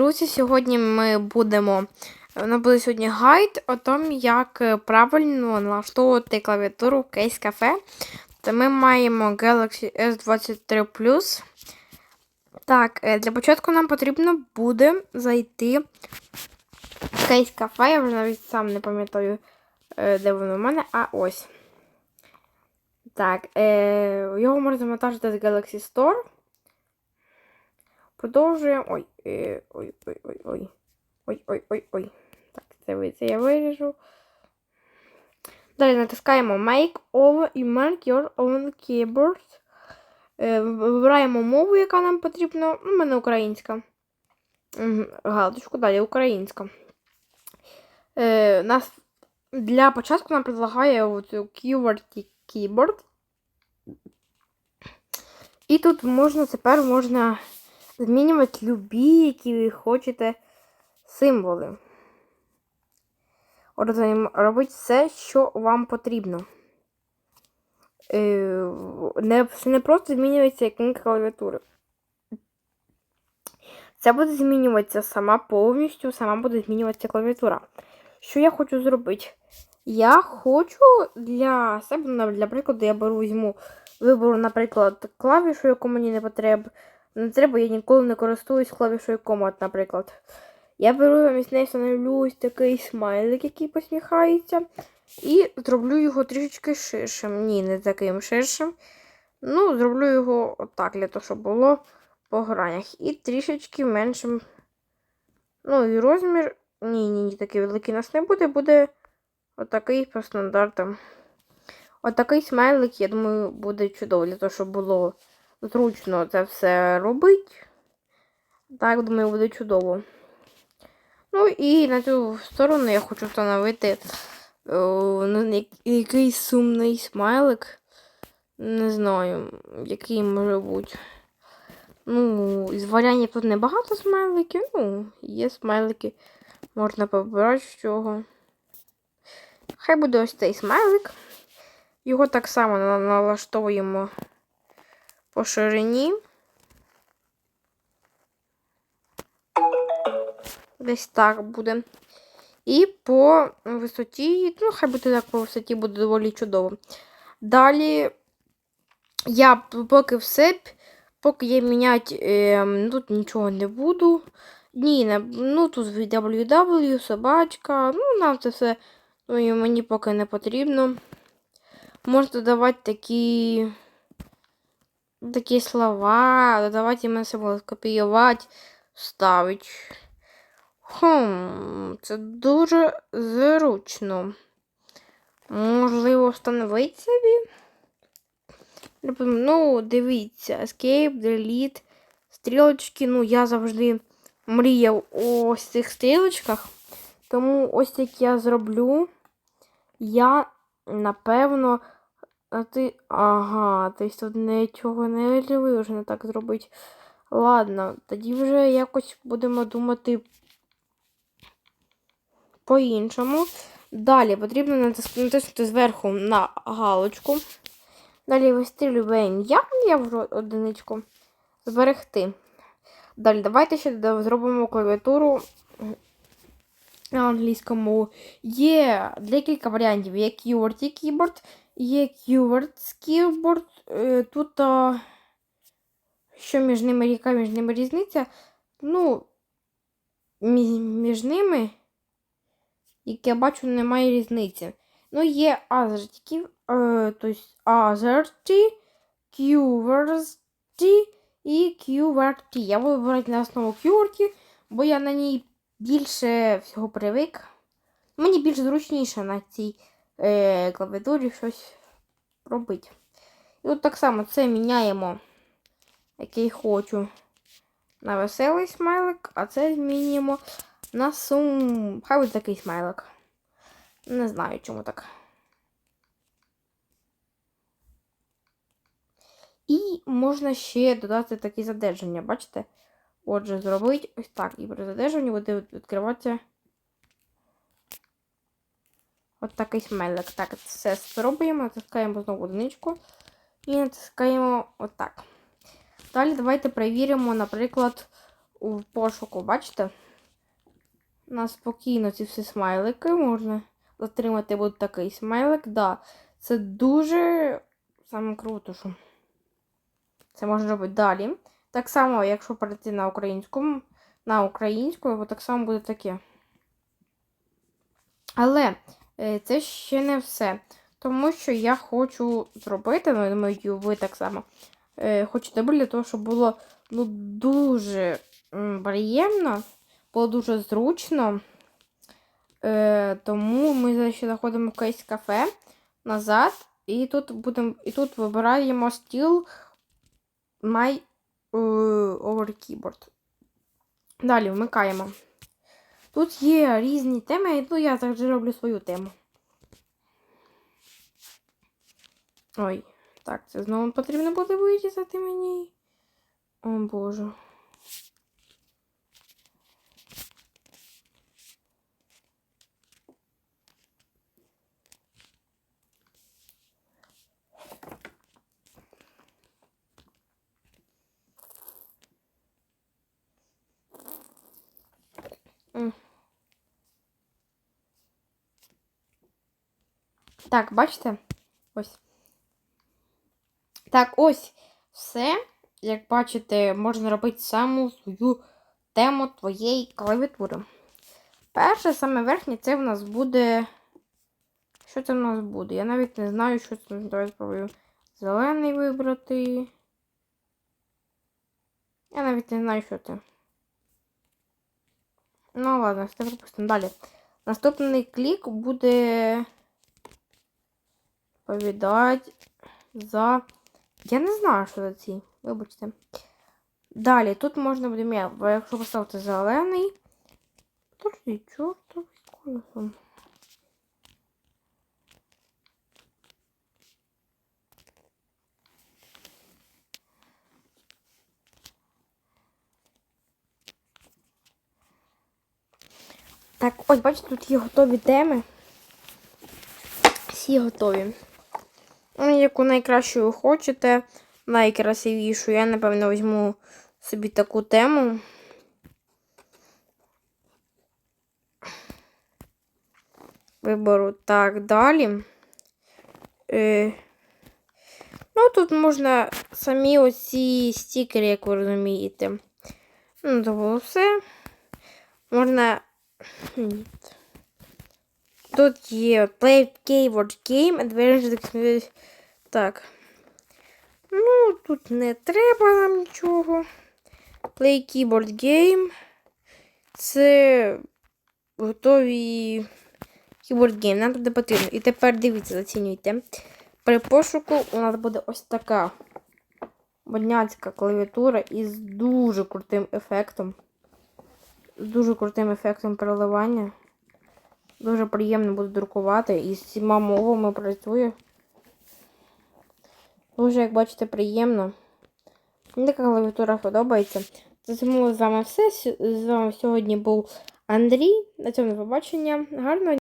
Друзі, сьогодні ми будемо. У нас буде сьогодні гайд о тому, як е, правильно налаштовувати клавіатуру кейс кафе. Та ми маємо Galaxy S23 Plus. Так, е, для початку нам потрібно буде зайти в кейс кафе. Я вже навіть сам не пам'ятаю, е, де воно в мене, а ось. Так, е, його можна завантажити з Galaxy Store. Продовжуємо. Ой, е, ой, ой, ой, ой. Ой, ой, ой, ой. Так, це, це я виріжу. Далі натискаємо Make over і Mark your own keyboard. Е, вибираємо мову, яка нам потрібна. Ну, У мене українська. Галочку, далі українська. Е, нас для початку нам предлагає оцю keyword keyboard. І тут можна тепер можна змінювати любі, які ви хочете символи. Робіть все, що вам потрібно. Е, Не, не просто змінюється іконка клавіатури. Це буде змінюватися сама повністю, сама буде змінюватися клавіатура. Що я хочу зробити? Я хочу для себе, для прикладу, я беру візьму, виберу, наприклад, клавішу, яку мені не потрібно. Не треба, я ніколи не користуюсь клавішою Command, наприклад. Я беру замість неї встановлю такий смайлик, який посміхається. І зроблю його трішечки ширшим. Ні, не таким ширшим. Ну, зроблю його отак, для того, щоб було по гранях. І трішечки меншим. Ну, і розмір. Ні, ні, ні, такий великий у нас не буде, буде отакий по стандартам. Отакий смайлик, я думаю, буде чудово, для того, щоб було зручно це все робити. Так, думаю, буде чудово. Ну і на цю сторону я хочу встановити о, ну, якийсь сумний смайлик. Не знаю, який може бути. Ну, із варіантів тут небагато смайликів. Ну, є смайлики. Можна побирати з чого. Хай буде ось цей смайлик. Його так само на- налаштовуємо по ширині. Десь так буде. І по висоті, ну, хай буде так по висоті буде доволі чудово. Далі я поки все, поки я міняти е, тут нічого не буду. Ні, ну тут www, собачка, ну нам це все ну, і мені поки не потрібно. Можна додавати такі такі слова, додавати імен символи, копіювати, вставити. Хм, це дуже зручно. Можливо, встановити собі. Ну, дивіться, Escape, Delete, стрілочки. Ну, я завжди мріяв ось цих стрілочках. Тому ось як я зроблю, я напевно. А ти. Ага, тобто тут нічого не можна так зробити. Ладно, тоді вже якось будемо думати по-іншому. Далі потрібно натиснути зверху на галочку. Далі вистрілюємо ім'я, я ввожу одиничку. Зберегти. Далі давайте ще зробимо клавіатуру на англійському. Є декілька варіантів. Є QWERTY keyboard, є QWERTY keyboard. Е, Тут а, що між ними, яка між ними різниця? Ну, між ними, як я бачу, немає різниці. Ну, є AZERTY, е, тобто AZERTY, QWERTY і QWERTY. Я буду брати на основу QWERTY, бо я на ній більше всього привик. Мені більш зручніше на цій е, клавіатурі щось робити. І от так само це міняємо, який хочу на веселий смайлик, а це змінюємо на сум. Хай буде такий смайлик. Не знаю, чому так. І можна ще додати такі задержання, бачите? Отже, зробити ось так. І при задержанні буде відкриватися от такий смайлик. Так, все спробуємо, натискаємо знову одиничку і натискаємо отак. Далі давайте перевіримо, наприклад, у пошуку, бачите? У нас спокійно ці всі смайлики можна отримати буде такий смайлик. Да, це дуже саме круто, що це можна робити далі. Так само, якщо перейти на українську, на українську, так само буде таке. Але це ще не все. Тому що я хочу зробити, я думаю, ви так само е, хочете для того, щоб було ну, дуже приємно, було дуже зручно. Е, тому ми ще заходимо в якесь кафе назад. І тут будемо, і тут вибираємо стіл My е, Over Keyboard. Далі вмикаємо. Тут є різні теми, ну я завжди роблю свою тему. Ой, так, це знову потрібно буде вирізати мені. О боже. Так, бачите? Ось. Так, ось все. Як бачите, можна робити саму свою тему твоєї клавіатури. Перше, саме верхнє, це в нас буде. Що це в нас буде? Я навіть не знаю, що це. Давай спробую зелений вибрати. Я навіть не знаю, що це. Ну, ладно, це пропустимо. Далі. Наступний клік буде відповідати за. Я не знаю, що за ці. Вибачте. Далі, тут можна буде м'я, якщо поставити зелений. Подожди, чортовий колесом. Так, ось, бачите, тут є готові теми. Всі готові. Ну, яку найкращу ви хочете, найкрасивішу. Я, напевно, візьму собі таку тему. Виберу так далі. Е, ну, тут можна самі оці стікери, як ви розумієте. Ну, це було все. Можна. Ні. Тут є Play Keyboard Game Advanced Так. Ну, тут не треба нам нічого. Play Keyboard Game. Це готові Keyboard Game. Нам туди потрібно. І тепер дивіться, зацінюйте. При пошуку у нас буде ось така модняцька клавіатура із дуже крутим ефектом. З дуже крутим ефектом переливання. Дуже приємно буде друкувати і з всіма мовами працюю. Дуже, як бачите, приємно. Мені така клавіатура подобається. Тому з вами все. З вами сьогодні був Андрій. На цьому побачення. Гарного